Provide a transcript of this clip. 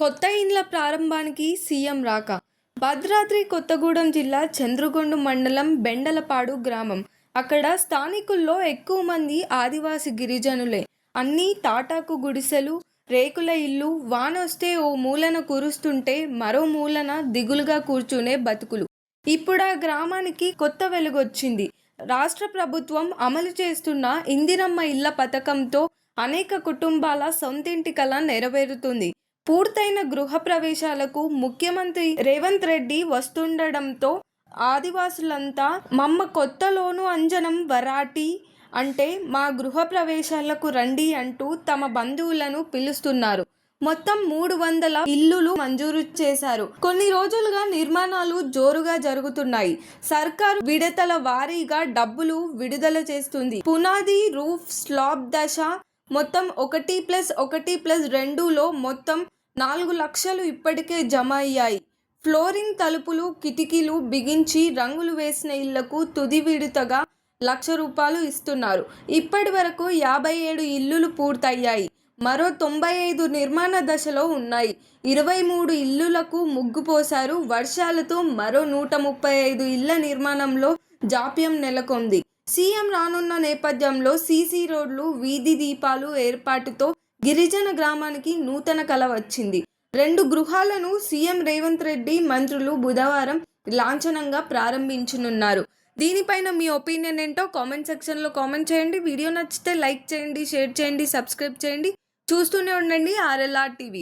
కొత్త ఇండ్ల ప్రారంభానికి సీఎం రాక. భద్రాద్రి కొత్తగూడెం జిల్లా చంద్రగొండ మండలం బెండలపాడు గ్రామం. అక్కడ స్థానికుల్లో ఎక్కువ మంది ఆదివాసి గిరిజనులే. అన్నీ తాటాకు గుడిసెలు రేకుల ఇల్లు వానొస్తే ఓ మూలన కురుస్తుంటే మరో మూలన దిగులుగా కూర్చునే బతుకులు. ఇప్పుడు ఆ గ్రామానికి కొత్త వెలుగొచ్చింది. రాష్ట్ర ప్రభుత్వం అమలు చేస్తున్న ఇందిరమ్మ ఇళ్ళ పథకంతో అనేక కుటుంబాల సొంతింటి కల నెరవేరుతుంది. పూర్తయిన గృహ ప్రవేశాలకు ముఖ్యమంత్రి రేవంత్ రెడ్డి వస్తుండడంతో ఆదివాసులంతా మమ్మ కొత్తలోను అంజనం వరాటి అంటే మా గృహ ప్రవేశాలకు రండి అంటూ తమ బంధువులను పిలుస్తున్నారు. మొత్తం మూడు వందల ఇల్లులు మంజూరు చేశారు. కొన్ని రోజులుగా నిర్మాణాలు జోరుగా జరుగుతున్నాయి. సర్కారు విడతల వారీగా డబ్బులు విడుదల చేస్తుంది. పునాది రూఫ్ స్లాబ్ దశ మొత్తం ఒకటి ప్లస్ ఒకటి ప్లస్ రెండులో మొత్తం నాలుగు లక్షలు ఇప్పటికే జమ అయ్యాయి ఫ్లోరింగ్ తలుపులు కిటికీలు బిగించి రంగులు వేసిన ఇళ్ళకు తుది విడతగా లక్ష రూపాయలు ఇస్తున్నారు. ఇప్పటి వరకు యాభై ఏడు ఇల్లులు పూర్తయ్యాయి. మరో తొంభై ఐదు నిర్మాణ దశలో ఉన్నాయి. ఇరవై మూడు ఇల్లులకు ముగ్గు పోశారు. వర్షాలతో మరో నూట ముప్పై ఐదు ఇళ్ళ నిర్మాణంలో జాప్యం నెలకొంది. సీఎం రానున్న నేపథ్యంలో సీసీ రోడ్లు వీధి దీపాలు ఏర్పాటుతో గిరిజన గ్రామానికి నూతన కళ వచ్చింది. రెండు గృహాలను సీఎం రేవంత్ రెడ్డి మంత్రులు బుధవారం లాంఛనంగా ప్రారంభించనున్నారు. దీనిపైన మీ ఒపీనియన్ ఏంటో కామెంట్ సెక్షన్లో కామెంట్ చేయండి. వీడియో నచ్చితే లైక్ చేయండి షేర్ చేయండి సబ్స్క్రైబ్ చేయండి. చూస్తూనే ఉండండి ఆర్ఎల్ఆర్ టీవీ.